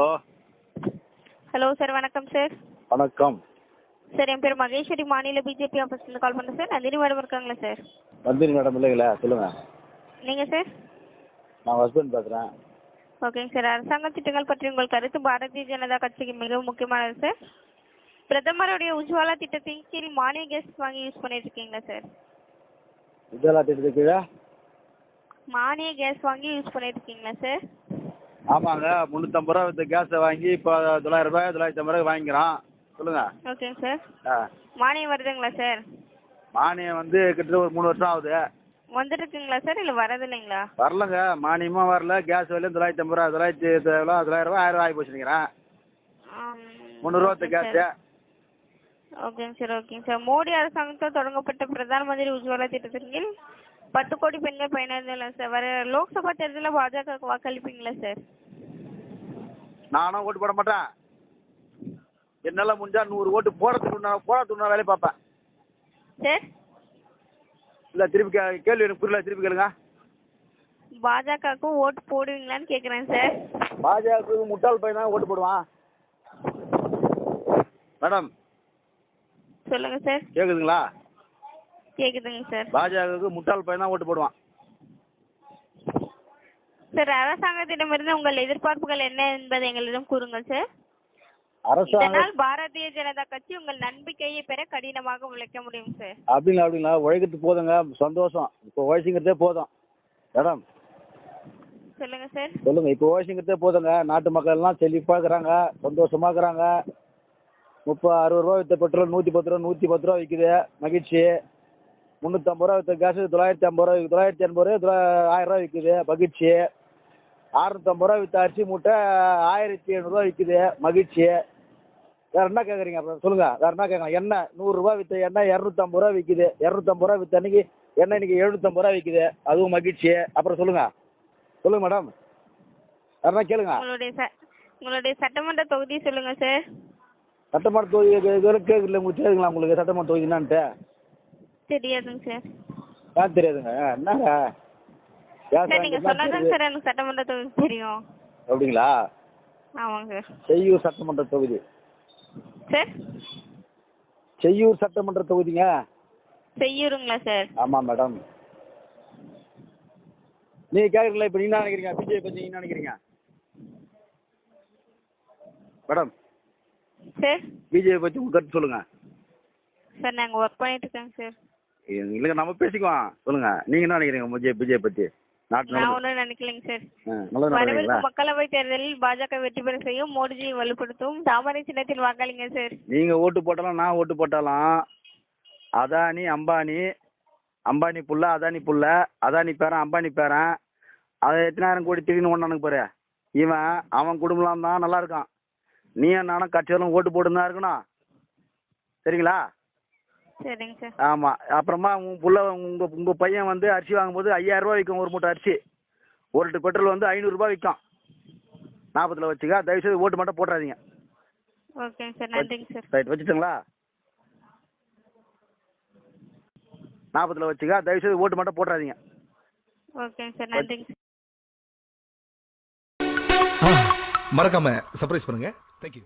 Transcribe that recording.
Hello. Hello sir வணக்கம் sir. வணக்கம். Sir என் பேர் மகேஸ்வரி மாநில பிஜேபி ஆஃபீஸ்லேருந்து கால் பண்ணுறேன் சார். நந்தினி மேடம் இருக்காங்களா சார்? நந்தினி மேடம் இல்லைங்களா சொல்லுங்கள் நீங்கள் சார்? நான் ஹஸ்பண்ட் பேசுகிறேன் ஓகேங்க சார். அரசாங்க திட்டங்கள் பற்றி உங்கள் கருத்து பாரதிய ஜனதா கட்சிக்கு மிகவும் முக்கியமானது சார். பிரதமருடைய உஜ்வாலா திட்டத்தின் கீழ் மானிய கேஸ் வாங்கி யூஸ் பண்ணிட்டு இருக்கீங்களா சார்? விஜயலா திட்டத்துக்கு மானிய கேஸ் வாங்கி யூஸ் பண்ணிட்டு இருக்கீங்களா சார்? ஆமாங்க முந்நூற்றம்பது ரூபா வித்த கேஸை வாங்கி இப்போ தொள்ளாயிரம் ரூபாய் தொள்ளாயிரத்தி ஐம்பது ரூபாய் வாங்கிக்கிறோம் சொல்லுங்கள் ஓகேங்க சார் ஆ. மானியம் வருதுங்களா சார் மானியம் வந்து கிட்டத்தட்ட ஒரு மூணு வருஷம் ஆகுது. வந்துட்டு இருக்குங்களா சார் இல்லை வரது இல்லைங்களா வரலங்க. மானியமும் வரல கேஸ் விலையும் தொள்ளாயிரத்தி ஐம்பது ரூபா தொள்ளாயிரத்தி எவ்வளோ தொள்ளாயிரம் ரூபாய் ஆயிரம் ரூபாய் ஆகி போச்சுங்கிறேன் ஆம், முந்நூறுரூவா வித்த கேஸு சார். ஓகேங்க சார் ஓகேங்க சார் மோடி அரசாங்கத்தால் தொடங்கப்பட்ட பிரதான் மந்திரி உஜ்வாலா திட்டத்தின் கீழ் பத்து கோடி பெண்கள் பயனடைந்தலாம் சார். வர லோக்சபா தேர்தலில் பாஜகவுக்கு வாக்களிப்பீங்களா சார்? நானும் ஓட்டு போட மாட்டேன். என்னால் முடிஞ்சா நூறு ஓட்டு போடுறதுக்கு நான் போடுறதுக்கு நான் வேலையை பார்ப்பேன். சார்? இல்லை திருப்பி கே கேள்வி எனக்கு புரியல திருப்பி கேளுங்க. பாஜகவுக்கு ஓட்டு போடுவீங்களான்னு கேட்குறேன் சார். பாஜகவுக்கு முட்டாள் பையன் தான் ஓட்டு போடுவான். மேடம். சொல்லுங்க சார். கேக்குதுங்களா? கேட்குதுங்க சார். பாஜகவுக்கு முட்டாள் பையன் தான் ஓட்டு போடுவான். சார் அரசாங்கத்திடமிருந்து உங்கள் எதிர்பார்ப்புகள் என்ன என்பதை எங்களிடம் கூறுங்கள் சார். அரசாங்கம் இதனால் பாரதிய ஜனதா கட்சி உங்கள் நம்பிக்கையை பெற கடினமாக உழைக்க முடியும் சார். அப்படிங்களா அப்படிங்களா? உழைக்கிறது போதுங்க. சந்தோஷம். இப்போ உழைச்சிங்கிறதே போதும். மேடம். சொல்லுங்க சார். சொல்லுங்க. இப்போ உழைச்சிங்கிறதே போதுங்க. நாட்டு மக்கள் எல்லாம் செழிப்பாக இருக்கிறாங்க. சந்தோஷமா இருக்கிறாங்க. முப்பது அறுபது ரூபா வித்த பெட்ரோல் நூற்றி பத்து ரூபா நூற்றி பத்து ரூபா விற்குது மகிழ்ச்சி. முந்நூற்றம்பது ரூபா கேஸ் தொள்ளாயிரத்தி ஐம்பது ரூபா தொள்ளாயிரத்தி எண்பது ரூபா ஆயிரம் ரூபா விற்குது மகிழ்ச்சி. அறுநூத்தம்பது ரூபா வித்த அரிசி மூட்டை ஆயிரத்தி எழுநூறுவா விற்குது மகிழ்ச்சி. வேற என்ன கேட்குறீங்க அப்புறம் சொல்லுங்க வேற என்ன கேட்கலாம் எண்ணெய் நூறுரூவா வித்த எண்ணெய் இரநூத்தம்பது ரூபா விற்குது இரநூத்தம்பது ரூபா வித்த அன்னைக்கு எண்ணெய் இன்னைக்கு எழுநூத்தம்பது ரூபா விற்குது அதுவும் மகிழ்ச்சி. அப்புறம் சொல்லுங்க. சொல்லுங்க மேடம் வேற கேளுங்க? உங்களுடைய சட்டமன்ற தொகுதி சொல்லுங்க சார் சட்டமன்ற தொகுதி கேட்கல உங்களுக்கு தெரியுங்களா உங்களுக்கு சட்டமன்ற தொகுதி என்னான்ட்டு? தெரியாதுங்க சார். ஏன் தெரியாதுங்க. என்னங்க? சார் நீங்க சார்? சொன்னாதாங்க சார் எனக்கு சட்டமன்ற தொகுதி தெரியும். அப்படிங்களா? ஆமாங்க. சார் செய்யூர் சட்டமன்ற தொகுதி. சார்? செய்யூர் சட்டமன்ற தொகுதிங்க? செய்யூருங்களா சார்? ஆமாம் மேடம். நீங்கள் கேட்குறீங்களா இப்போ நீங்க நினைக்கிறீங்க? பிஜேபி பற்றி நீங்க நினைக்கிறீங்க? மேடம். சார்? பிஜேபி பற்றி உங்கள் கருத்து சொல்லுங்கள் சார் நாங்கள் ஒர்க் பண்ணிட்டு இருக்கோங்க சார். இல்லைங்க நம்ம பேசிக்குவோம். சொல்லுங்கள் நீங்கள் என்ன நினைக்கிறீங்க பிஜே பிஜேபி பற்றி நாட்டு நான் ஒன்றும் நினைக்கலைங்க சார். வரவிருக்கும் மக்களவை தேர்தலில் பாஜக வெற்றி பெற செய்யும் மோடிஜியை வலுப்படுத்தும் தாமரை சின்னத்தில் வாக்களிங்க சார். நீங்கள் ஓட்டு போட்டாலும் நான் ஓட்டு போட்டாலும் அதானி அம்பானி அம்பானி புள்ள அதானி புள்ள அதானி பேரன் அம்பானி பேரன் அதை எத்தனாயிரம் கோடி திடீர்னு ஒன்றானுக்கு பாரு. இவன் அவன் குடும்பம் தான் நல்லா இருக்கான். நீயும் நானும் கட்சியெல்லாம் ஓட்டு போட்டு தான் இருக்கணும். சரிங்களா? சரிங்க சார். ஆமாம் அப்புறமா உன் புள்ள உங்கள் உங்கள் பையன் வந்து அரிசி வாங்கும்போது ஐயாயிரம் ரூபாய் விற்கும் ஒரு மூட்டை அரிசி. ஒரு லிட்டர் பெட்ரோல் வந்து ஐநூறுரூபா விற்கும் நாற்பதுல வச்சுக்க தயவுசெய்து ஓட்டு மட்டும் போட்டுறாதீங்க. ஓகேங்க சார் நன்றிங்க சார். ரைட் வச்சுட்டுங்களா? நாற்பதுல வச்சுக்க தயவுசெய்து ஓட்டு மட்டும் போட்டுறாதீங்க. ஓகேங்க சார் நன்றிங்க சார். மறக்காம சர்ப்ரைஸ் பண்ணுங்க. தேங்க்யூ